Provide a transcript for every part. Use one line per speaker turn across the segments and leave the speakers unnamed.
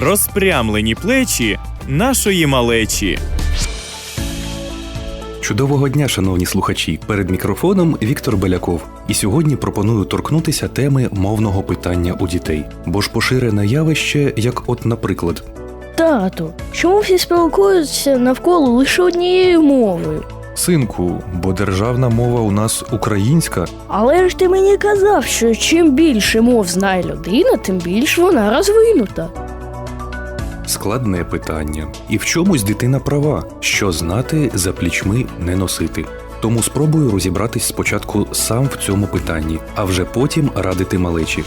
розпрямлені плечі нашої малечі.
Чудового дня, шановні слухачі! Перед мікрофоном Віктор Беляков. І сьогодні пропоную торкнутися теми мовного питання у дітей, бо ж поширене явище, як, от, наприклад,
Тату, чому всі спілкуються навколо лише однією мовою?
синку, бо державна мова у нас українська.
Але ж ти мені казав, що чим більше мов знає людина, тим більш вона розвинута.
Складне питання. І в чомусь дитина права, що знати за плічми не носити. Тому спробую розібратись спочатку сам в цьому питанні, а вже потім радити малечі.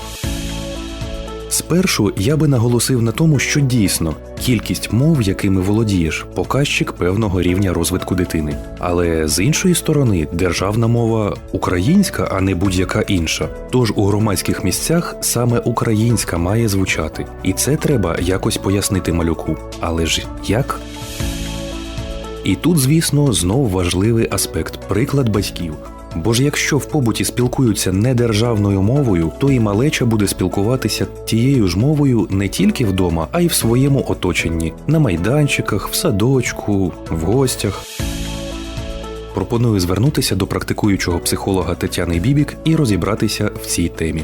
Спершу я би наголосив на тому, що дійсно кількість мов, якими володієш, показчик певного рівня розвитку дитини. Але з іншої сторони, державна мова українська, а не будь-яка інша. Тож у громадських місцях саме українська має звучати, і це треба якось пояснити малюку. Але ж як? І тут, звісно, знов важливий аспект приклад батьків. Бо ж якщо в побуті спілкуються не державною мовою, то і малеча буде спілкуватися тією ж мовою не тільки вдома, а й в своєму оточенні, на майданчиках, в садочку, в гостях. Пропоную звернутися до практикуючого психолога Тетяни Бібік і розібратися в цій темі.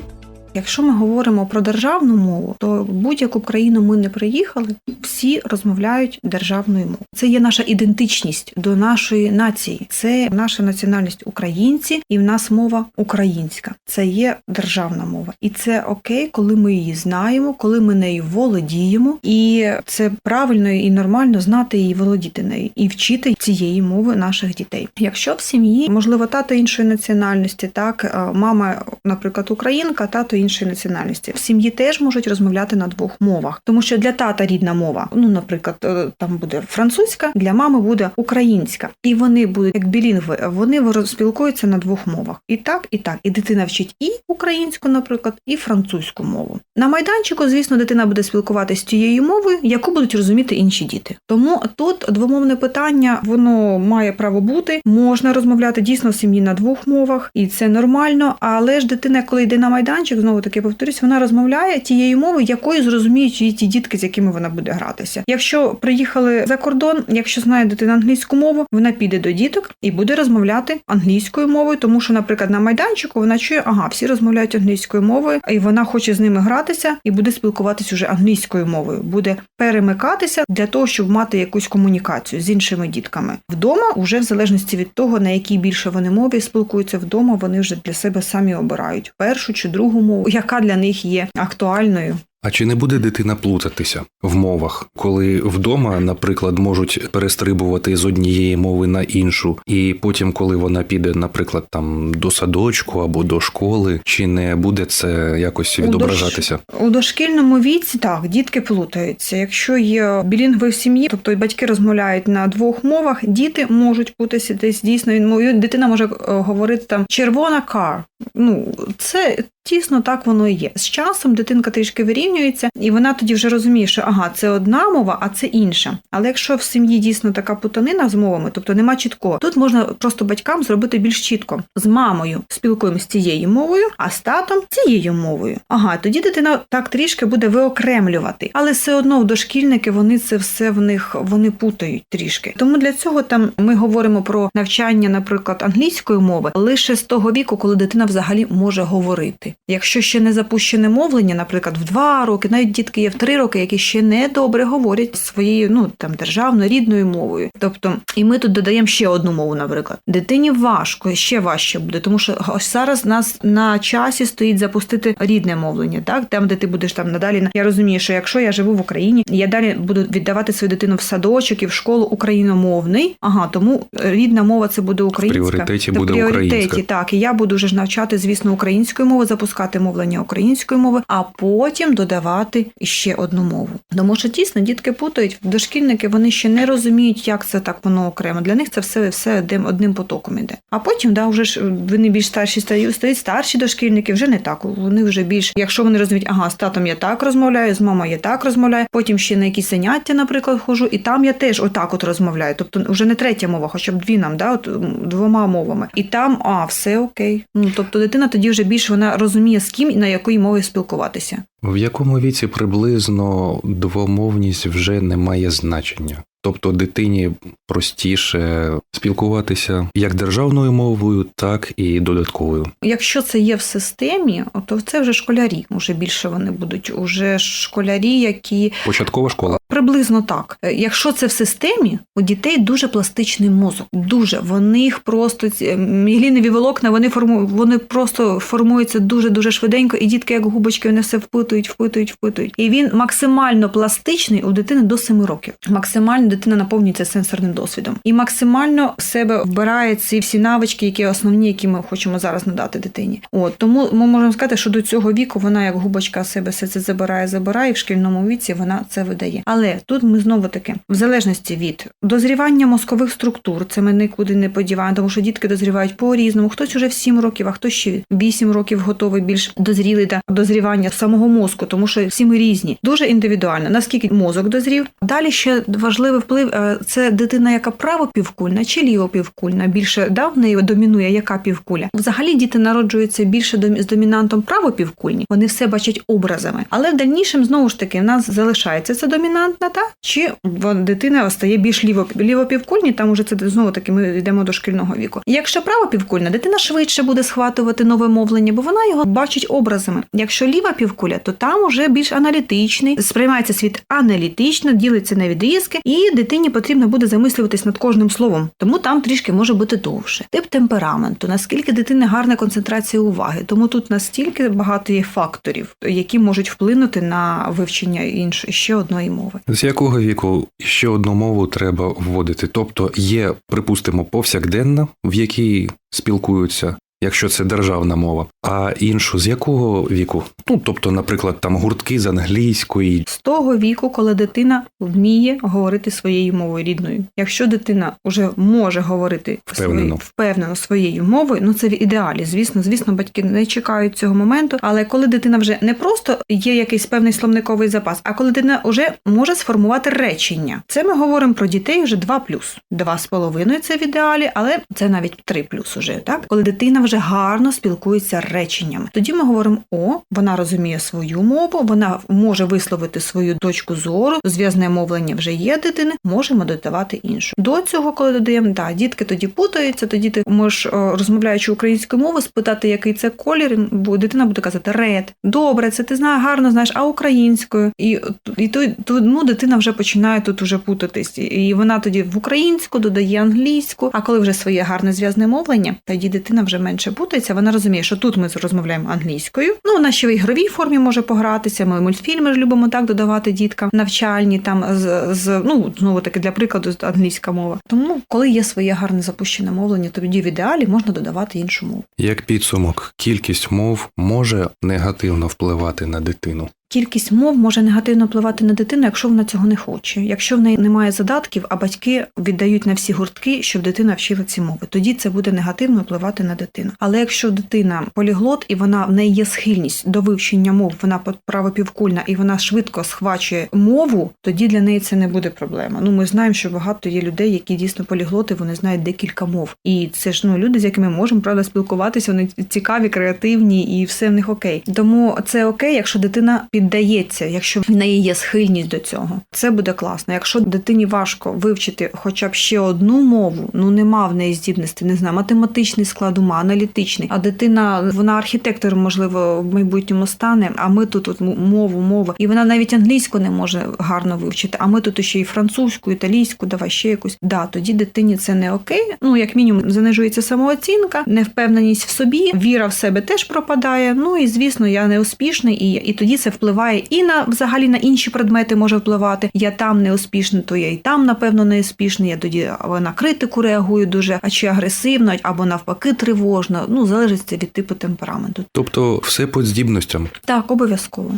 Якщо ми говоримо про державну мову, то в будь-яку країну ми не приїхали, всі розмовляють державною мовою. Це є наша ідентичність до нашої нації. Це наша національність українці, і в нас мова українська. Це є державна мова, і це окей, коли ми її знаємо, коли ми нею володіємо, і це правильно і нормально знати і володіти нею, і вчити цієї мови наших дітей. Якщо в сім'ї можливо тато іншої національності, так мама, наприклад, українка, тато іншої національності. В сім'ї теж можуть розмовляти на двох мовах, тому що для тата рідна мова, ну, наприклад, е, там буде французька, для мами буде українська, і вони будуть як білінгви, вони роз- спілкуються на двох мовах. І так, і так. І дитина вчить і українську, наприклад, і французьку мову. На майданчику, звісно, дитина буде спілкуватися тією мовою, яку будуть розуміти інші діти. Тому тут двомовне питання воно має право бути. Можна розмовляти дійсно в сім'ї на двох мовах, і це нормально. Але ж дитина, коли йде на майданчик, знову таки повторюсь, вона розмовляє тією мовою, якою зрозуміють її ті дітки, з якими вона буде гратися. Якщо приїхали за кордон, якщо знає дитина англійську мову, вона піде до діток і буде розмовляти англійською мовою, тому що, наприклад, на майданчику вона чує, ага, всі розмовляють англійською мовою, і вона хоче з ними гратися і буде спілкуватись уже англійською мовою, буде перемикатися для того, щоб мати якусь комунікацію з іншими дітками. Вдома, уже в залежності від того, на якій більше вони мові спілкуються вдома, вони вже для себе самі обирають першу чи другу мову, яка для них є актуальною.
А чи не буде дитина плутатися в мовах, коли вдома, наприклад, можуть перестрибувати з однієї мови на іншу, і потім, коли вона піде, наприклад, там до садочку або до школи, чи не буде це якось
У дош-
відображатися?
У дошкільному віці так дітки плутаються. Якщо є білінгви в сім'ї, тобто і батьки розмовляють на двох мовах, діти можуть путатися десь дійсно. Він мовою дитина може е, говорити там червона кар. Ну це тісно так воно і є. З часом дитинка трішки вирівнюється, і вона тоді вже розуміє, що ага, це одна мова, а це інша. Але якщо в сім'ї дійсно така путанина з мовами, тобто нема чіткого, тут можна просто батькам зробити більш чітко. З мамою спілкуємося цією мовою, а з татом цією мовою. Ага, тоді дитина так трішки буде виокремлювати. Але все одно в дошкільники вони це все в них вони путають трішки. Тому для цього там ми говоримо про навчання, наприклад, англійської мови лише з того віку, коли дитина взагалі може говорити. Якщо ще не запущене мовлення, наприклад, в два роки, навіть дітки є в три роки, які ще не добре говорять своєю, ну там державною рідною мовою. Тобто, і ми тут додаємо ще одну мову, наприклад. Дитині важко, ще важче буде, тому що ось зараз нас на часі стоїть запустити рідне мовлення, так там, де ти будеш там надалі. Я розумію, що якщо я живу в Україні, я далі буду віддавати свою дитину в садочок і в школу україномовний. Ага, тому рідна мова це буде українська.
пріоритеті
Та
буде
пріоритеті,
українська.
так, і я буду вже ж навчати, звісно, українською мовою, запускати мовлення української мови, а потім додавати ще одну мову. Тому що дійсно дітки путають, дошкільники вони ще не розуміють, як це так воно окремо. Для них це все, все одним, потоком іде. А потім, да, вже ж вони більш старші стають, стають старші дошкільники, вже не так. Вони вже більш, якщо вони розуміють, ага, з татом я так розмовляю, з мамою я так розмовляю, потім ще на якісь заняття, наприклад, ходжу, і там я теж отак от розмовляю. Тобто вже не третя мова, хоча б дві нам, да, от двома мовами. І там, а, все окей. Ну тобто дитина тоді вже більш вона розуміє. Розуміє з ким і на якій мові спілкуватися.
В якому віці приблизно двомовність вже не має значення? Тобто дитині простіше спілкуватися як державною мовою, так і додатковою.
Якщо це є в системі, то це вже школярі. Уже більше вони будуть. Уже школярі, які
Початкова школа.
Приблизно так. Е, Якщо це в системі, у дітей дуже пластичний мозок. Дуже в них просто міглінові волокна, вони форму, вони просто формуються дуже дуже швиденько, і дітки, як губочки, вони все впитують, впитують, впитують. І він максимально пластичний у дитини до 7 років. Максимально дитина наповнюється сенсорним досвідом і максимально в себе вбирає ці всі навички, які основні, які ми хочемо зараз надати дитині. От тому ми можемо сказати, що до цього віку вона як губочка себе все це забирає, забирає, і в шкільному віці вона це видає. Але тут ми знову таки, в залежності від дозрівання мозкових структур, це ми нікуди не подіваємо, тому що дітки дозрівають по-різному. Хтось уже в 7 років, а хтось ще 8 років готовий більш дозрілий до дозрівання самого мозку, тому що всі ми різні. Дуже індивідуально. Наскільки мозок дозрів. Далі ще важливий вплив е, це дитина, яка правопівкульна чи лівопівкульна. Більше да, в неї домінує яка півкуля. Взагалі діти народжуються більше з домінантом правопівкульні. Вони все бачать образами. Але в дальнішому знову ж таки в нас залишається це домінантна, та чи дитина стає більш ліво лівопівкульні, там уже це знову таки ми йдемо до шкільного віку. Якщо правопівкульна, дитина швидше буде схватувати нове мовлення, бо вона його бачить образами. Якщо ліва півкуля, то там уже більш аналітичний, сприймається світ аналітично, ділиться на відрізки, і дитині потрібно буде замислюватись над кожним словом. Тому там трішки може бути довше. Тип темпераменту, наскільки дитини гарна концентрація уваги. Тому тут настільки багато є факторів, які можуть вплинути на вивчення іншої ще одної мови.
З якого віку ще одну мову треба вводити? Тобто є, припустимо, повсякденна, в якій спілкуються, якщо це державна мова, а іншу з якого віку? Ну, тобто, наприклад, там гуртки з англійської,
з того віку, коли дитина вміє говорити своєю мовою рідною. Якщо дитина вже може говорити
Впевнено.
свої- впевнено своєю мовою, ну це в ідеалі. Звісно, звісно, батьки не чекають цього моменту. Але коли дитина вже не просто є якийсь певний словниковий запас, а коли дитина вже може сформувати речення, це ми говоримо про дітей вже 2+. 2,5 це в ідеалі, але це навіть 3+, уже, так? Коли дитина вже гарно спілкується реченнями. Тоді ми говоримо: о, вона розуміє свою мову, вона може висловити свою точку зору, зв'язне мовлення вже є дитини, можемо додавати іншу. До цього, коли додаємо, да, дітки тоді путаються, тоді ти можеш, розмовляючи українською мовою, спитати, який це колір, бо дитина буде казати ред. Добре, це ти знаєш, гарно знаєш, а українською. І, і то, то ну, дитина вже починає тут уже путатись. І вона тоді в українську додає англійську. А коли вже своє гарне зв'язне мовлення, тоді дитина вже менше путається. Вона розуміє, що тут ми розмовляємо англійською. Ну, вона ще в ігровій формі може погратися. Ми мультфільми ж любимо так додавати діткам навчальні, там з, з ну знову таки для прикладу англійська мова. Тому, коли є своє гарне запущене мовлення, то тоді в ідеалі можна додавати іншу мову.
як підсумок, кількість мов може негативно впливати на дитину.
Кількість мов може негативно впливати на дитину, якщо вона цього не хоче. Якщо в неї немає задатків, а батьки віддають на всі гуртки, щоб дитина вчила ці мови, тоді це буде негативно впливати на дитину. Але якщо дитина поліглот і вона в неї є схильність до вивчення мов, вона правопівкульна і вона швидко схвачує мову, тоді для неї це не буде проблема. Ну ми знаємо, що багато є людей, які дійсно поліглоти, вони знають декілька мов. І це ж ну люди, з якими можемо правда спілкуватися, вони цікаві, креативні і все в них окей. Тому це окей, якщо дитина піддається, якщо в неї є схильність до цього. Це буде класно. Якщо дитині важко вивчити хоча б ще одну мову, ну нема в неї здібності, не знаю, математичний склад ума, аналітичний. А дитина, вона архітектор, можливо, в майбутньому стане. А ми тут от мову, мову, і вона навіть англійську не може гарно вивчити. А ми тут ще і французьку, італійську, давай ще якусь. Да, тоді дитині це не окей. Ну як мінімум занижується самооцінка, невпевненість в собі, віра в себе теж пропадає. Ну і звісно, я не успішний, і, і тоді це впливає і на взагалі на інші предмети може впливати. Я там не успішний, то я і там, напевно, не успішний. Я тоді або на критику реагую дуже, а чи агресивно, або навпаки тривожно. Ну залежить це від типу темпераменту.
Тобто, все по здібностям.
Так, обов'язково.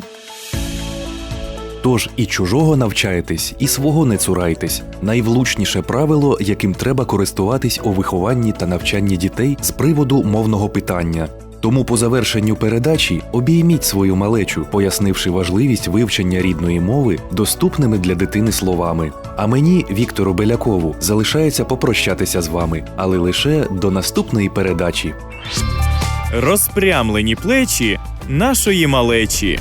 Тож і чужого навчаєтесь, і свого не цурайтесь. Найвлучніше правило, яким треба користуватись у вихованні та навчанні дітей з приводу мовного питання. Тому по завершенню передачі обійміть свою малечу, пояснивши важливість вивчення рідної мови доступними для дитини словами. А мені, Віктору Белякову, залишається попрощатися з вами, але лише до наступної передачі.
Розпрямлені плечі нашої малечі.